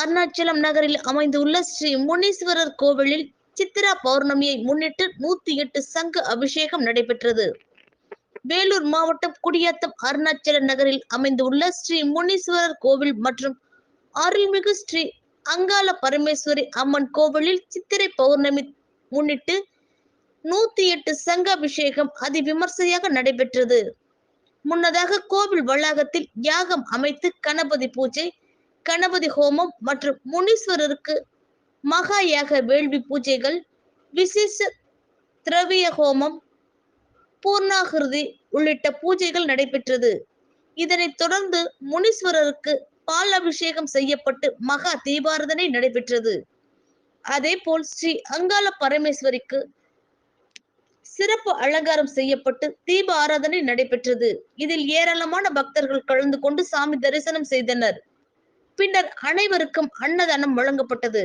அருணாச்சலம் நகரில் அமைந்துள்ள ஸ்ரீ முனீஸ்வரர் கோவிலில் சித்திரா பௌர்ணமியை முன்னிட்டு நூத்தி எட்டு சங்கு அபிஷேகம் நடைபெற்றது. வேலூர் மாவட்டம் குடியாத்தம் அருணாச்சல நகரில் அமைந்துள்ள ஸ்ரீ முனீஸ்வரர் கோவில் மற்றும் அருள்மிகு ஸ்ரீ அங்காள பரமேஸ்வரி அம்மன் கோவிலில் சித்திரை பௌர்ணமி முன்னிட்டு நூத்தி எட்டு சங்க அபிஷேகம் அதி விமர்சையாக நடைபெற்றது. முன்னதாக கோவில் வளாகத்தில் யாகம் அமைத்து கணபதி பூஜை கணபதி ஹோமம் மற்றும் முனீஸ்வரருக்கு மகா யாக வேள்வி பூஜைகள் விசேஷ திரவிய ஹோமம் பூர்ணாகிருதி உள்ளிட்ட பூஜைகள் நடைபெற்றது. இதனைத் தொடர்ந்து முனீஸ்வரருக்கு பால் அபிஷேகம் செய்யப்பட்டு மகா தீபாரதனை நடைபெற்றது. அதேபோல் ஸ்ரீ அங்காள பரமேஸ்வரிக்கு சிறப்பு அலங்காரம் செய்யப்பட்டு தீப ஆராதனை நடைபெற்றது. இதில் ஏராளமான பக்தர்கள் கலந்து கொண்டு சாமி தரிசனம் செய்தனர். பின்னர் அனைவருக்கும் அன்னதானம் வழங்கப்பட்டது.